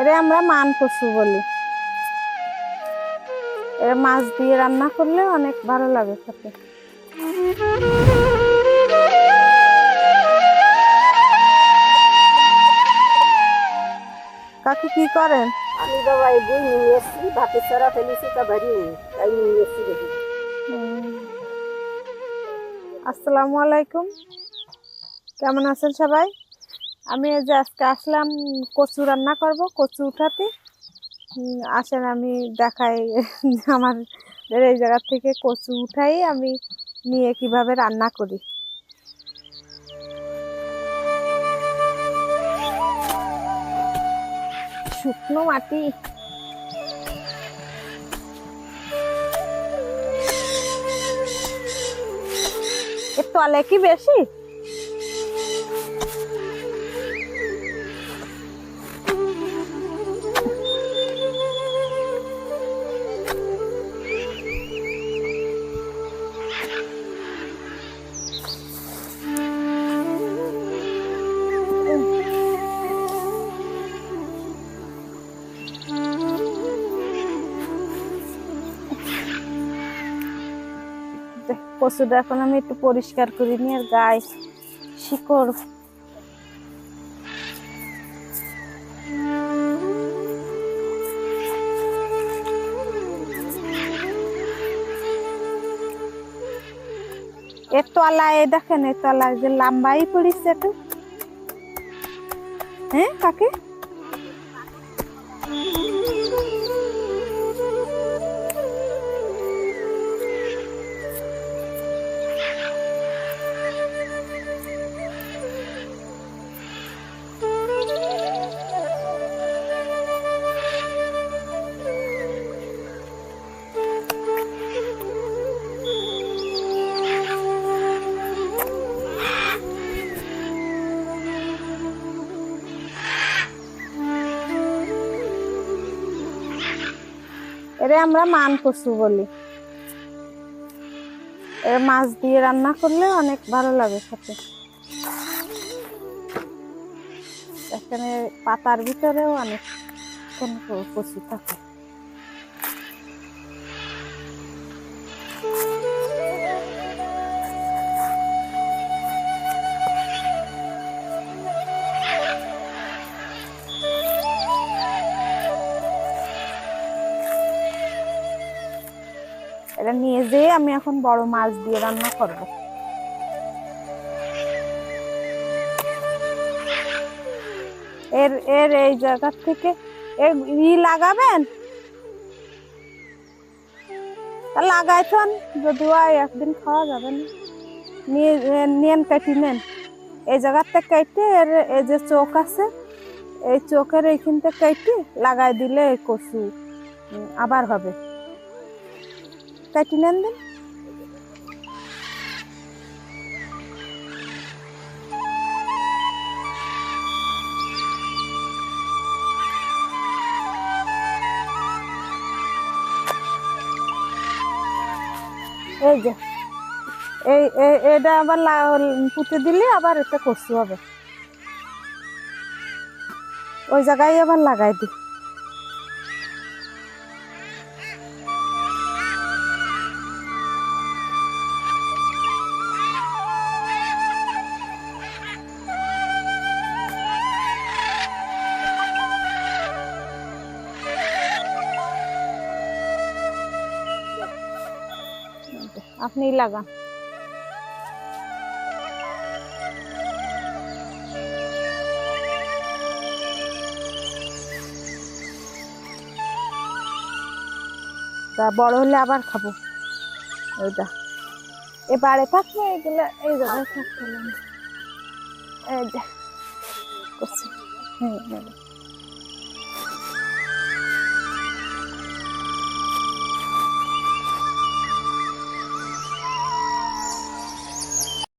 এরে আমরা মান কচু বলি। এর মাছ দিয়ে রান্না করলে অনেক ভালো লাগে খেতে। কাকি কি করেন? আমি বাবা এই বই নিয়ে এসেছি ভাতের সারা ফেলেছি তা বাড়িয়ে তাই নিয়ে এসেছি দেখি। আসসালামু আলাইকুম। কেমন আছেন সবাই? আমি যে আজকে আসলাম, কচু রান্না করব, কচু উঠাতে। আসেন, আমি দেখাই আমার এই জায়গার থেকে কচু উঠাই, আমি নিয়ে কীভাবে রান্না করি। শুকনো মাটি। এর তলে কি বেশি? কচুটা এখন আমি একটু পরিষ্কার করি নিয়ে আর গায়ে শিকড় এর তলায় দেখেন এর তলায় যে লম্বাই পড়িছে তো। হ্যাঁ কাকে? এরে আমরা মান কচু বলি। এর মাছ দিয়ে রান্না করলে অনেক ভালো লাগে খেতে। এখানে পাতার ভিতরেও অনেক কচু থাকে। এটা নিয়ে যেয়ে আমি এখন বড় মাছ দিয়ে রান্না করব। এর এর এই জায়গা থেকে এর ই লাগাবেন? লাগাইছেন, যদিও একদিন খাওয়া যাবে না। নিয়ে, নেন, কেটে নেন। এই জায়গাতে কেটে এর, এই যে চোখ আছে, এই চোখের এইখানটা কেটে লাগাই দিলে কচু আবার হবে। কেটে নেন দিন এই যে, এই এটা আবার পুঁতে দিলে আবার এটা কচু হবে। ওই জায়গায় আবার লাগাই দি আপনি লাগান তা বড় হলে আবার খাব। ওইটা এবারে থাকবে এগুলো, এই জায়গায় থাকতে এই যে। করছি। হুম